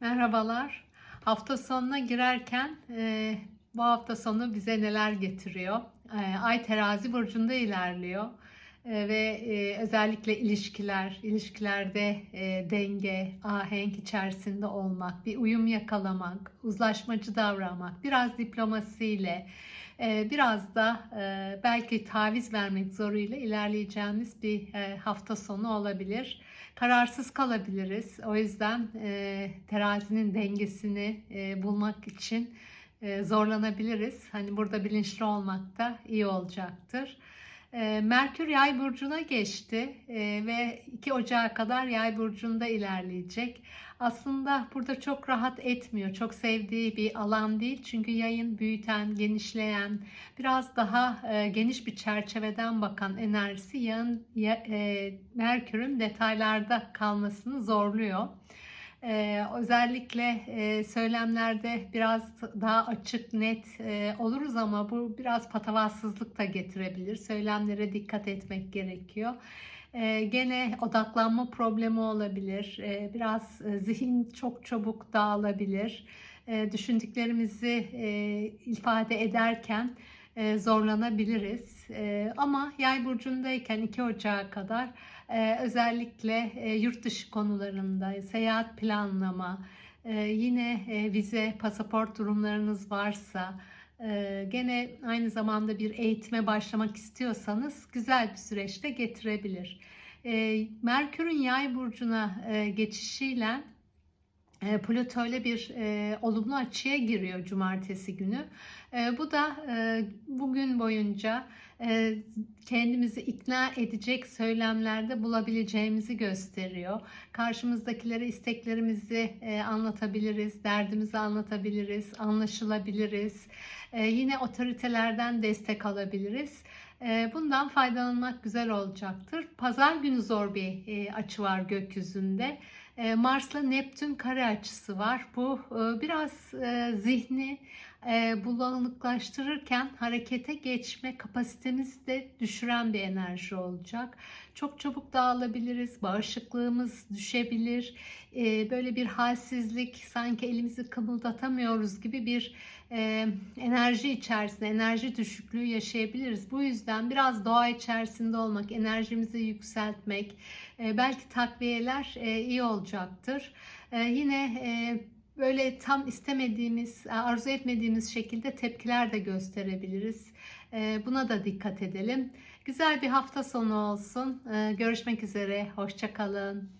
Merhabalar. Hafta sonuna girerken e, bu hafta sonu bize neler getiriyor? E, Ay terazi burcunda ilerliyor. E, ve e, özellikle ilişkiler, ilişkilerde e, denge, ahenk içerisinde olmak, bir uyum yakalamak, uzlaşmacı davranmak, biraz diplomasiyle, e, biraz da e, belki taviz vermek zoruyla ilerleyeceğimiz bir e, hafta sonu olabilir kararsız kalabiliriz. O yüzden e, terazinin dengesini e, bulmak için e, zorlanabiliriz. Hani burada bilinçli olmak da iyi olacaktır. E, Merkür Yay burcuna geçti e, ve 2 Ocağı kadar Yay burcunda ilerleyecek. Aslında burada çok rahat etmiyor. Çok sevdiği bir alan değil. Çünkü yayın büyüten, genişleyen, biraz daha e, geniş bir çerçeveden bakan enerjisi yayın, ya, e, Merkür'ün detaylarda kalmasını zorluyor. Ee, özellikle e, söylemlerde biraz daha açık, net e, oluruz ama bu biraz patavatsızlık da getirebilir. Söylemlere dikkat etmek gerekiyor. E, gene odaklanma problemi olabilir. E, biraz e, zihin çok çabuk dağılabilir. E, düşündüklerimizi e, ifade ederken e, zorlanabiliriz. E, ama yay burcundayken 2 Ocağı kadar e, özellikle yurt dışı konularında seyahat planlama, yine vize, pasaport durumlarınız varsa, gene aynı zamanda bir eğitime başlamak istiyorsanız güzel bir süreçte getirebilir. Merkür'ün yay burcuna geçişiyle Plüto ile bir e, olumlu açıya giriyor cumartesi günü. E, bu da e, bugün boyunca e, kendimizi ikna edecek söylemlerde bulabileceğimizi gösteriyor. Karşımızdakilere isteklerimizi e, anlatabiliriz, derdimizi anlatabiliriz, anlaşılabiliriz. E, yine otoritelerden destek alabiliriz. E, bundan faydalanmak güzel olacaktır. Pazar günü zor bir e, açı var gökyüzünde. E, Mars'la Neptün kare açısı var. Bu e, biraz e, bulanıklaştırırken harekete geçme kapasitemizi de düşüren bir enerji olacak. Çok çabuk dağılabiliriz, bağışıklığımız düşebilir. Böyle bir halsizlik, sanki elimizi kımıldatamıyoruz gibi bir enerji içerisinde, enerji düşüklüğü yaşayabiliriz. Bu yüzden biraz doğa içerisinde olmak, enerjimizi yükseltmek, belki takviyeler iyi olacaktır. Yine böyle tam istemediğimiz, arzu etmediğimiz şekilde tepkiler de gösterebiliriz. Buna da dikkat edelim. Güzel bir hafta sonu olsun. Görüşmek üzere. Hoşçakalın.